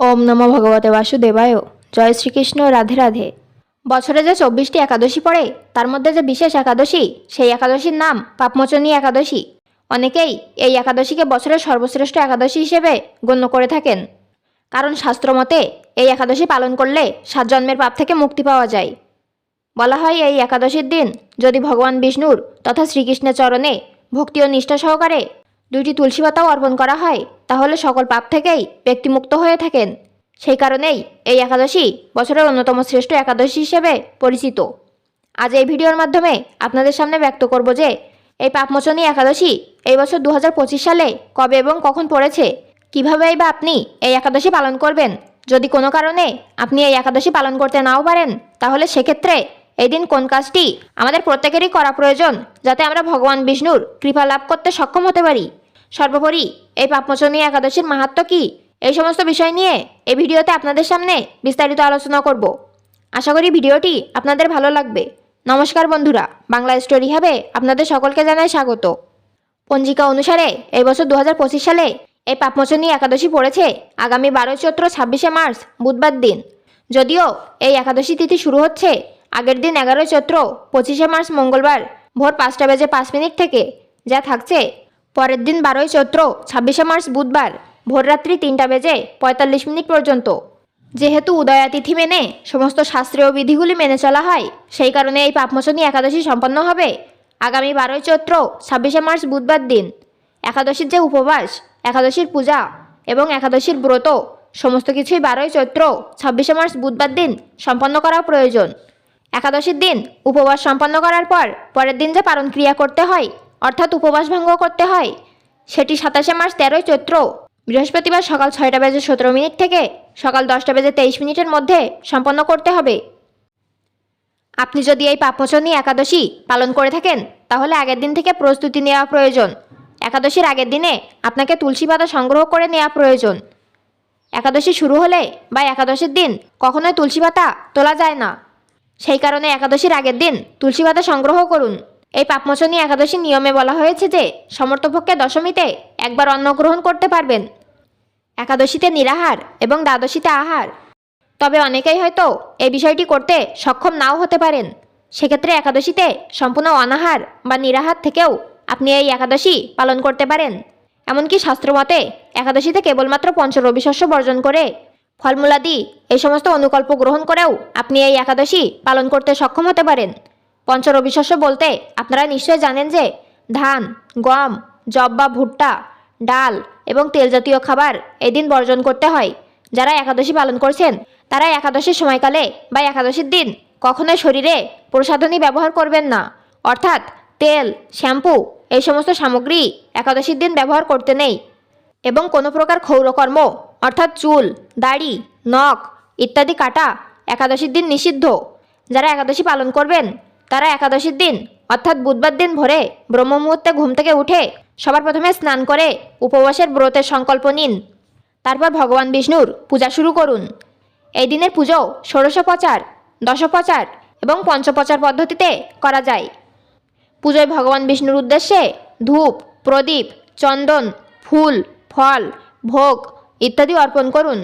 ওম নমো ভগবতে বাসুদেবায়। জয় শ্রীকৃষ্ণ, রাধে রাধে। বছরে যে চব্বিশটি একাদশী পড়ে, তার মধ্যে যে বিশেষ একাদশী, সেই একাদশীর নাম পাপমোচনী একাদশী। অনেকেই এই একাদশীকে বছরের সর্বশ্রেষ্ঠ একাদশী হিসেবে গণ্য করে থাকেন। কারণ শাস্ত্রমতে এই একাদশী পালন করলে সাত জন্মের পাপ থেকে মুক্তি পাওয়া যায়। বলা হয় এই একাদশীর দিন যদি ভগবান বিষ্ণুর তথা শ্রীকৃষ্ণের চরণে ভক্তি ও নিষ্ঠা সহকারে দুইটি তুলসী পাতাও অর্পণ করা হয়, তাহলে সকল পাপ থেকেই ব্যক্তি মুক্ত হয়ে থাকেন। সেই কারণেই এই একাদশী বছরের অন্যতম শ্রেষ্ঠ একাদশী হিসেবে পরিচিত। আজ এই ভিডিওর মাধ্যমে আপনাদের সামনে ব্যক্ত করব যে, এই পাপমোচনী একাদশী এই বছর দু হাজার পঁচিশ সালে কবে এবং কখন পড়েছে? কীভাবেই বা আপনি এই একাদশী পালন করবেন? যদি কোনো কারণে আপনি এই একাদশী পালন করতে নাও পারেন, তাহলে সেক্ষেত্রে এই দিন কোন কাজটি আমাদের প্রত্যেকেরই করা প্রয়োজন, যাতে আমরা ভগবান বিষ্ণুর কৃপা লাভ করতে সক্ষম হতে পারি? সর্বোপরি, এই পাপমোচনী একাদশীর মাহাত্ম কী? এই সমস্ত বিষয় নিয়ে এই ভিডিওতে আপনাদের সামনে বিস্তারিত আলোচনা করব। আশা করি ভিডিওটি আপনাদের ভালো লাগবে। নমস্কার বন্ধুরা, বাংলা স্টোরি হবে আপনাদের সকলকে জানাই স্বাগত। পঞ্জিকা অনুসারে এই বছর দু হাজার পঁচিশ সালে এই পাপমোচনী একাদশী পড়েছে আগামী বারোই চৈত্র ছাব্বিশে মার্চ, বুধবার দিন। যদিও এই একাদশী তিথি শুরু হচ্ছে আগের দিন এগারোই চৈত্র পঁচিশে মার্চ মঙ্গলবার ভোর পাঁচটা বেজে পাঁচ মিনিট থেকে, যা থাকছে পরের দিন বারোই চৈত্র, ছাব্বিশে মার্চ বুধবার, ভোররাত্রি তিনটা বেজে পঁয়তাল্লিশ মিনিট পর্যন্ত। যেহেতু উদয়াতিথি মেনে সমস্ত শাস্ত্রীয় বিধিগুলি মেনে চলা হয়, সেই কারণে এই পাপমোচনী একাদশী সম্পন্ন হবে। আগামী বারোই চৈত্র, ছাব্বিশে মার্চ বুধবার দিন। একাদশীর যে উপবাস, একাদশীর পূজা এবং একাদশীর ব্রত, সমস্ত কিছুই বারোই চৈত্র, ছাব্বিশে মার্চ বুধবার দিন সম্পন্ন করা প্রয়োজন। একাদশীর দিন উপবাস সম্পন্ন করার পর, পরের দিন যে পালন ক্রিয়া করতে হয় অর্থাৎ উপবাস ভঙ্গ করতে হয়। সেটি সাতাশে মার্চ তেরোই চৈত্র। বৃহস্পতিবার সকাল ছয়টা বেজে সতেরো মিনিট থেকে সকাল দশটা বেজে তেইশ মিনিটের মধ্যে সম্পন্ন করতে হবে। আপনি যদি এই পাপমোচনী একাদশী পালন করে থাকেন, তাহলে আগের দিন থেকে প্রস্তুতি নেওয়া প্রয়োজন। একাদশীর আগের দিনে আপনাকে তুলসী পাতা সংগ্রহ করে নেওয়া প্রয়োজন। একাদশী শুরু হলে বা একাদশীর দিন কখনোই তুলসী পাতা তোলা যায় না। সেই কারণে একাদশীর আগের দিন তুলসী পাতা সংগ্রহ করুন। এই পাপমোচনী একাদশী নিয়মে বলা হয়েছে যে, সমর্থপক্ষে দশমীতে একবার অন্ন গ্রহণ করতে পারবেন। একাদশীতে নিরাহার এবং দ্বাদশীতে আহার। তবে অনেকেই হয়তো এই বিষয়টি করতে সক্ষম নাও হতে পারেন। সেক্ষেত্রে একাদশীতে সম্পূর্ণ অনাহার বা নিরাহার থেকেও আপনি এই একাদশী পালন করতে পারেন। এমনকি শাস্ত্রমতে, একাদশীতে কেবলমাত্র পঞ্চরবি শস্য বর্জন করে ফলমূলাদি, এই সমস্ত অনুকল্প গ্রহণ করেও আপনি এই একাদশী পালন করতে সক্ষম হতে পারেন। পঞ্চরবি শস্য বলতে আপনারা নিশ্চয় জানেন যে ধান, গম জব বা ভুট্টা, ডাল এবং তেল জাতীয় খাবার এই দিন বর্জন করতে হয়। যারা একাদশী পালন করছেন, তারা একাদশীর সময়কালে বা একাদশীর দিন কখনোই শরীরে প্রসাধনী ব্যবহার করবেন না। অর্থাৎ তেল, শ্যাম্পু এই সমস্ত সামগ্রী একাদশীর দিন ব্যবহার করতে নেই এবং কোনো প্রকার ক্ষৌরকর্ম অর্থাৎ চুল, দাড়ি, নখ ইত্যাদি কাটা একাদশীর দিন নিষিদ্ধ। যারা একাদশী পালন করবেন তারা একাদশীর দিন, অর্থাৎ বুধবার দিন ভোরে ব্রহ্ম মুহূর্তে ঘুম থেকে উঠে সবার প্রথমে স্নান করে উপবাসের ব্রতের সংকল্প নিন। তারপর ভগবান বিষ্ণুর পূজা শুরু করুন। এই দিনের পুজো ষোড়শোপচার, দশোপচার এবং পঞ্চপচার পদ্ধতিতে করা যায়। পুজোয় ভগবান বিষ্ণুর উদ্দেশ্যে ধূপ, প্রদীপ, চন্দন, ফুল, ফল, ভোগ ইত্যাদি অর্পণ করুন।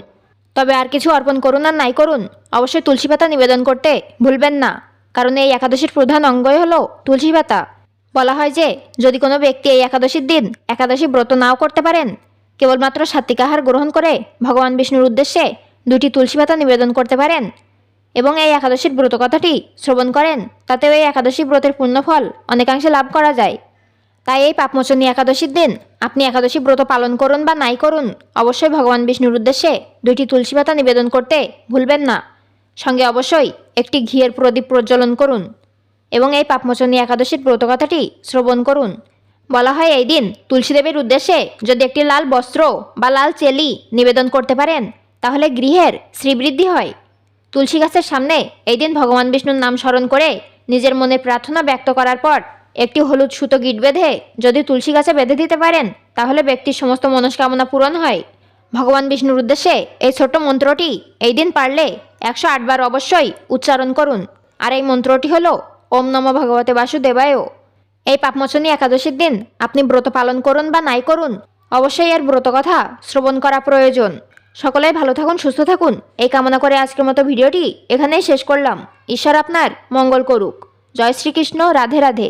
তবে আর কিছু অর্পণ করুন আর নাই করুন, অবশ্যই তুলসী পাতা নিবেদন করতে ভুলবেন না। কারণ এই একাদশীর প্রধান অঙ্গই হলো তুলসী পাতা। বলা হয় যে, যদি কোনো ব্যক্তি এই একাদশীর দিন একাদশী ব্রত নাও করতে পারেন, কেবলমাত্র সাত্বিক আহার গ্রহণ করে ভগবান বিষ্ণুর উদ্দেশ্যে দুটি তুলসী পাতা নিবেদন করতে পারেন এবং এই একাদশীর ব্রত কথাটি শ্রবণ করেন, তাতেও এই একাদশী ব্রতের পুণ্যফল অনেকাংশে লাভ করা যায়। তাই এই পাপমোচনী একাদশীর দিন আপনি একাদশী ব্রত পালন করুন বা নাই করুন, অবশ্যই ভগবান বিষ্ণুর উদ্দেশ্যে দুইটি তুলসী পাতা নিবেদন করতে ভুলবেন না। সঙ্গে অবশ্যই একটি ঘিয়ের প্রদীপ প্রজ্বলন করুন এবং এই পাপমোচনী একাদশীর ব্রত কথাটি শ্রবণ করুন। বলা হয় এই দিন তুলসীদেবীর উদ্দেশ্যে যদি একটি লাল বস্ত্র বা লাল চেলি নিবেদন করতে পারেন, তাহলে গৃহের শ্রীবৃদ্ধি হয়। তুলসী গাছের সামনে এই দিন ভগবান বিষ্ণুর নাম স্মরণ করে নিজের মনে প্রার্থনা ব্যক্ত করার পর একটি হলুদ সুতো গিট বেঁধে যদি তুলসী গাছে বেঁধে দিতে পারেন, তাহলে ব্যক্তির সমস্ত মনস্কামনা পূরণ হয়। ভগবান বিষ্ণুর উদ্দেশ্যে এই ছোট্ট মন্ত্রটি এই দিন পারলে একশো আটবার অবশ্যই উচ্চারণ করুন। আর এই মন্ত্রটি হলো, ওম নম ভগবতে বাসুদেবায়। এই পাপমোচনী একাদশীর দিন আপনি ব্রত পালন করুন বা নাই করুন, অবশ্যই এর ব্রত কথা শ্রবণ করা প্রয়োজন। সকলেই ভালো থাকুন, সুস্থ থাকুন। এই কামনা করে আজকের মতো ভিডিওটি এখানেই শেষ করলাম। ঈশ্বর আপনার মঙ্গল করুক। জয় শ্রীকৃষ্ণ, রাধে রাধে।